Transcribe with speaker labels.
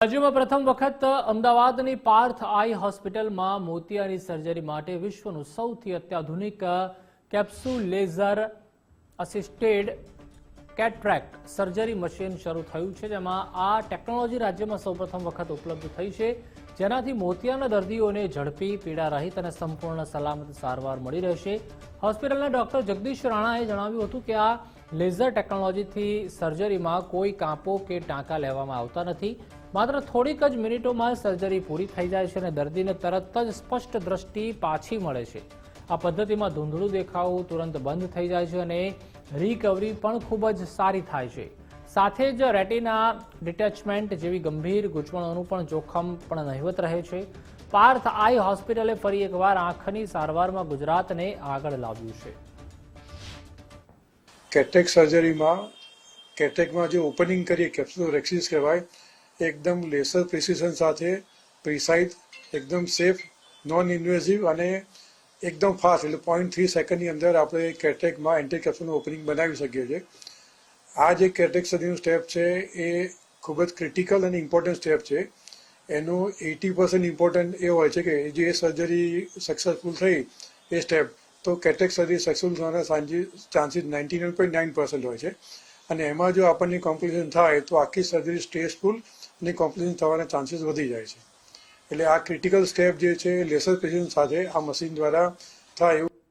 Speaker 1: રાજ્યમાં પ્રથમ વખત અમદાવાદની પાર્થ આઈ હોસ્પિટલમાં મોતિયાની સર્જરી માટે વિશ્વનું સૌથી અત્યાધુનિક capsule laser assisted cataract surgery machine શરૂ થયું છે, જેમાં આ ટેકનોલોજી રાજ્યમાં સૌપ્રથમ વખત ઉપલબ્ધ થઈ છે. જેનાથી મોતિયાના દર્દીઓને ઝડપી પીડા રહિત અને સંપૂર્ણ સલામત સારવાર મળી રહેશે. હોસ્પિટલના ડોક્ટર જગદીશ રાણાએ જણાવ્યું હતું કે આ લેઝર ટેકનોલોજીથી સર્જરીમાં કોઈ કાંપો કે ટાંકા લેવામાં આવતા નથી. માત્ર થોડીક જ મિનિટોમાં સર્જરી પૂરી થઈ જાય છે અને દર્દીને તરત જ સ્પષ્ટ દ્રષ્ટિ પાછી મળે છે. આ પદ્ધતિમાં ધૂંધળું દેખાવું તુરંત બંધ થઈ જાય છે અને રિકવરી પણ ખૂબ જ સારી થાય છે. સાથે જ રેટિના ડિટેચમેન્ટ જેવી ગંભીર ગૂંચવણોનું પણ જોખમ પણ નહિવત રહે છે. પાર્થ આઈ હોસ્પિટલે ફરી એકવાર આંખની સારવારમાં ગુજરાતને આગળ લાવ્યું છે.
Speaker 2: કેટેક સર્જરીમાં કેટેકમાં જે ઓપનિંગ કરીએ કેપ્સ્યુલ રેક્સિસ કહેવાય એકદમ લેસર પ્રિસિઝન સાથે પ્રિસાઇઝ એકદમ સેફ નોન ઇન્વેઝિવ અને એકદમ ફાસ્ટ એટલે પોઈન્ટ થ્રી સેકન્ડની અંદર આપણે કેટેકમાં એન્ટી કેપ્સ્યુલનું ઓપનિંગ બનાવી શકીએ છીએ. આ જે કેટેક સુધીનું સ્ટેપ છે, એ ખૂબ જ ક્રિટિકલ અને ઇમ્પોર્ટન્ટ સ્ટેપ છે. એનું એટી પર્સન્ટ ઇમ્પોર્ટન્ટ એ હોય છે કે જે સર્જરી સક્સેસફુલ થઈ એ સ્ટેપ તો કેટેક સર્જરી સક્સેસફુલ થવાના chances ninety nine point nine percent હોય છે. અને એમાં જો આપણને કોમ્પ્લિકેશન થાય, તો આખી સર્જરી સ્ટ્રેસફુલ અને કોમ્પ્લિકેશન થવાના ચાન્સીસ વધી જાય છે. એટલે આ ક્રિટિકલ સ્ટેપ જે છે, લેસર પ્રેસિઝન સાથે આ મશીન દ્વારા થાય એવું